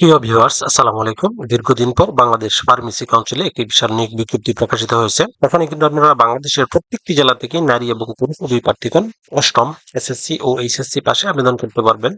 প্রিয় ভিউয়ার্স আসসালামু আলাইকুম। দীর্ঘদিন পর বাংলাদেশ ফার্মেসি কাউন্সিলে একটি বিশাল নিয়োগ বিজ্ঞপ্তি প্রকাশিত হয়েছে। এখানে কিন্তু আপনারা বাংলাদেশের প্রত্যেকটি জেলা থেকে নারী এবং পুরুষ দুই প্রার্থীগণ অষ্টম এসএসসি ও এইচএসসি পাশে আবেদন করতে পারবেন।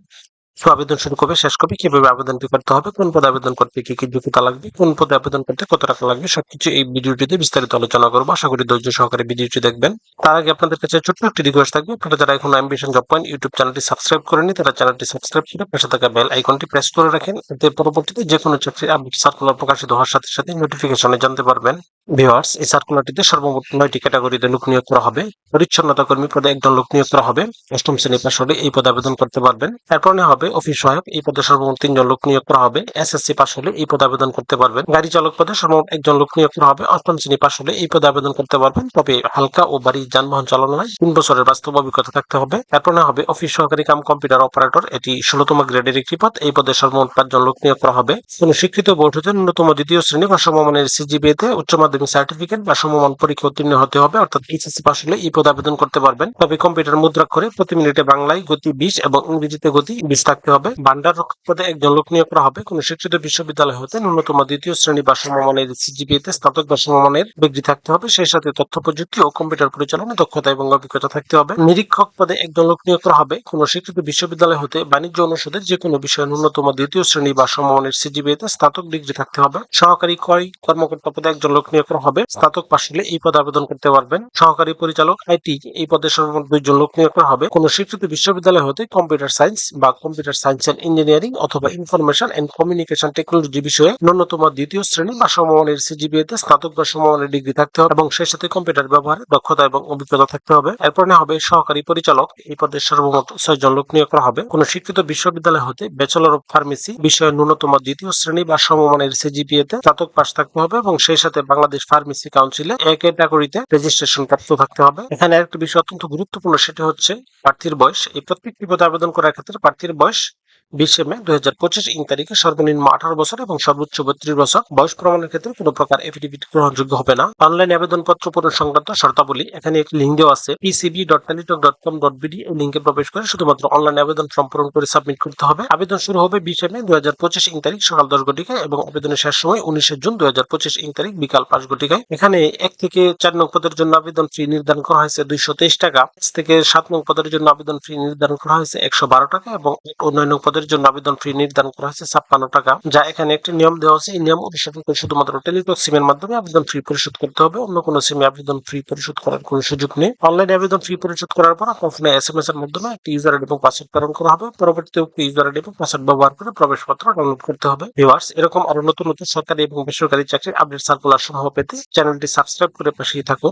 আবেদন শুরু কবে শেষ করবে, কীভাবে আবেদনটি করতে হবে, কোন পদে আবেদন করতে কি কি যোগ্যতা লাগবে, কোন পদে আবেদন করতে কত টাকা লাগবে, সবকিছু এই ভিডিওটিতে বিস্তারিত আলোচনা করব। আশা করি ধৈর্য সহকারে ভিডিওটি দেখবেন। তার আগে আপনাদের কাছে ছোট্ট একটি রিকোয়েস্ট থাকবে, আপনারা যারা এখন অ্যাম্বিশন জব পয়েন্ট ইউটিউব চ্যানেলটি সাবস্ক্রাইব করেনি তারা চ্যানেলটি সাবস্ক্রাইব করে পাশে থাকা বেল আইকনটি প্রেস করে রাখেন, এতে পরবর্তীতে যে কোনো চাকরির আপডেট সার্কুলার প্রকাশিত হওয়ার সাথে সাথে নোটিফিকেশনে জানতে পারবেন। ভিওয়ার্স এই সার্কুলারটিতে সর্বমোট নয়টি ক্যাটাগরিতে লোক নিয়োগ করা হবে। পরিচ্ছন্নতা কর্মী পদে একজন লোক নিয়োগ করা হবে। অষ্টম শ্রেণি পাশ হলে এই পদে আবেদন করতে পারবেন। এরপর হবে অফিস সহায়ক, এই পদে সর্বমোট তিনজন লোক নিয়োগ করা হবে। এসএসসি পাশ হলে এই পদে আবেদন করতে পারবেন। গাড়ি চালক পদে সর্বমোট একজন লোক নিয়োগ করা হবে। অষ্টম শ্রেণি পাশ হলে এই পদে আবেদন করতে পারবেন। তবে হালকা ও বাড়ি যানবাহন চালানোয় তিন বছরের বাস্তব অভিজ্ঞতা থাকতে হবে। এরপর হবে অফিস সহকারী কাম কম্পিউটার অপারেটর এটি ষোলতম গ্রেডের একটি পদ। এই পদে সর্বমোট পাঁচজন লোক নিয়োগ করা হবে। কোন স্বীকৃত বোর্ড হতে ন্যূনতম দ্বিতীয় শ্রেণি বা সমমানের সিজিবিএ তে উচ্চ মাধ্যমিক সার্টিফিকেট বা সমমান পরীক্ষা উত্তীর্ণ হতে হবে, অর্থাৎ এইচএসসি পাশ হলে এই পদে আবেদন করতে পারবেন। তবে কম্পিউটার মুদ্রাক্ষরে প্রতি মিনিটে বাংলায় গতি বিশ এবং ইংরেজিতে গতি বিশ থাকতে হবে। ভান্ডার রক্ষক পদে একজন লোক নিয়োগ করা হবে। কোন শিক্ষিত বিশ্ববিদ্যালয় হতে ন্যূনতম দ্বিতীয় শ্রেণি বা সমমানের সিজিপিএ তে স্নাতক বা সমমানের ডিগ্রি থাকতে হবে। সেই সাথে তথ্য প্রযুক্তি ও কম্পিউটার পরিচালনা, দক্ষতা এবং অভিজ্ঞতা থাকতে হবে। নিরীক্ষক পদে একজন লোক নিয়োগ করা হবে। কোন শিক্ষিত বিশ্ববিদ্যালয় হতে বাণিজ্য অনুষদের যে কোনো বিষয়ে ন্যূনতম দ্বিতীয় শ্রেণি বা সমমানের সিজিপিএ তে স্নাতক ডিগ্রি থাকতে হবে। সহকারী ক্রয় কর্মকর্তা পদে একজন লোক নিয়োগ করা হবে, স্নাতক পাশ হলে এই পদে আবেদন করতে পারবেন। সহকারী পরিচালক আইটি এই পদে সর্বমোট দুইজন লোক নিয়োগ করা হবে। কোন স্বীকৃত বিশ্ববিদ্যালয় হতে কম্পিউটার সায়েন্স বা কম্পিউটার সায়েন্স এন্ড ইঞ্জিনিয়ারিং অথবা ইনফরমেশন অ্যান্ড কমিউনিকেশন টেকনোলজি বিষয়ে ন্যূনতম দ্বিতীয় শ্রেণি বা সমমানের সিজিবিএ তে স্নাতক বা সমমানের ডিগ্রি থাকতে হবে এবং সেই সাথে কম্পিউটার ব্যবহারে দক্ষতা এবং অভিজ্ঞতা থাকতে হবে। এরপর হবে সহকারী পরিচালক, এই পদে সর্বমোট ছয়জন লোক নিয়োগ করা হবে। কোন স্বীকৃত বিশ্ববিদ্যালয় হতে ব্যাচেলর অফ ফার্মেসি বিষয়ে ন্যূনতম দ্বিতীয় শ্রেণি বা সমমানের সিজিপিএ তে স্নাতক পাশ থাকতে হবে এবং সেই সাথে বাংলাদেশ ফার্মেসি কাউন্সিলে এক ক্যাটাগরিতে রেজিস্ট্রেশন প্রাপ্ত থাকতে হবে। এখানে একটা বিষয় অত্যন্ত গুরুত্বপূর্ণ, সেটা হচ্ছে প্রার্থীর বয়স। এই প্রত্যেকটি পদে আবেদন করার ক্ষেত্রে প্রার্থীর বয়স বিশে মে দুই হাজার পঁচিশ ইং তারিখে সর্বনিম্ন আঠারো বছর এবং সর্বোচ্চ বত্রিশ বছর বয়স প্রমাণের ক্ষেত্রে কোনো প্রকার এফিডেভিট গ্রহণযোগ্য হবে না। অনলাইন আবেদনপত্র পূরণ সংক্রান্ত শর্তাবলী। এখানে একটি লিঙ্ক দেওয়া আছে PCB dot Teletalk dot com dot BD এই লিঙ্কে প্রবেশ করে শুধুমাত্র অনলাইন আবেদন ফর্ম পূরণ করে সাবমিট করতে হবে। আবেদন শুরু হবে বিশে মে দুই হাজার পঁচিশ ইং তারিখ সকাল দশ ঘটিকায় এবং আবেদনের শেষ সময় উনিশে জুন দুই হাজার পঁচিশ ইং তারিখ বিকাল পাঁচ ঘটিকায়। এখানে এক থেকে চার নং পদের জন্য আবেদন ফি নির্ধারণ করা হয়েছে দুইশো তেইশ টাকা। থেকে সাত নং পদের জন্য আবেদন ফি নির্ধারণ করা হয়েছে একশো বারো টাকা এবং ও নয় নং পদের জন্য আবেদন ফি নির্ধারণ করা হয়েছে ছাপ্পান্ন টাকা। যা এখানে একটি নিয়ম দেওয়া হয়েছে এই নিয়ম অনুসরণ করে শুধুমাত্র টেলিটক সিমের মাধ্যমে আবেদন ফি পরিশোধ করতে হবে। অন্য কোনো সিমে আবেদন ফি পরিশোধ করার কোনো সুযোগ নেই। অনলাইনে আবেদন ফি পরিশোধ করার পর আপনার ফোনে এস এম এস এর মাধ্যমে একটি ইউজার আইডি এবং পাসওয়ার্ড প্রেরণ করা হবে। পরবর্তীতে উক্ত ইউজার আইডি এবং পাসওয়ার্ড ব্যবহার করে প্রবেশপত্র ডাউনলোড করতে হবে। ভিউয়ার্স এরকম আরও নতুন নতুন সরকারি এবং বেসরকারি চাকরির আপডেট সার্কুলার সমূহ পেতে চ্যানেলটি সাবস্ক্রাইব করে পাশেই থাকুন।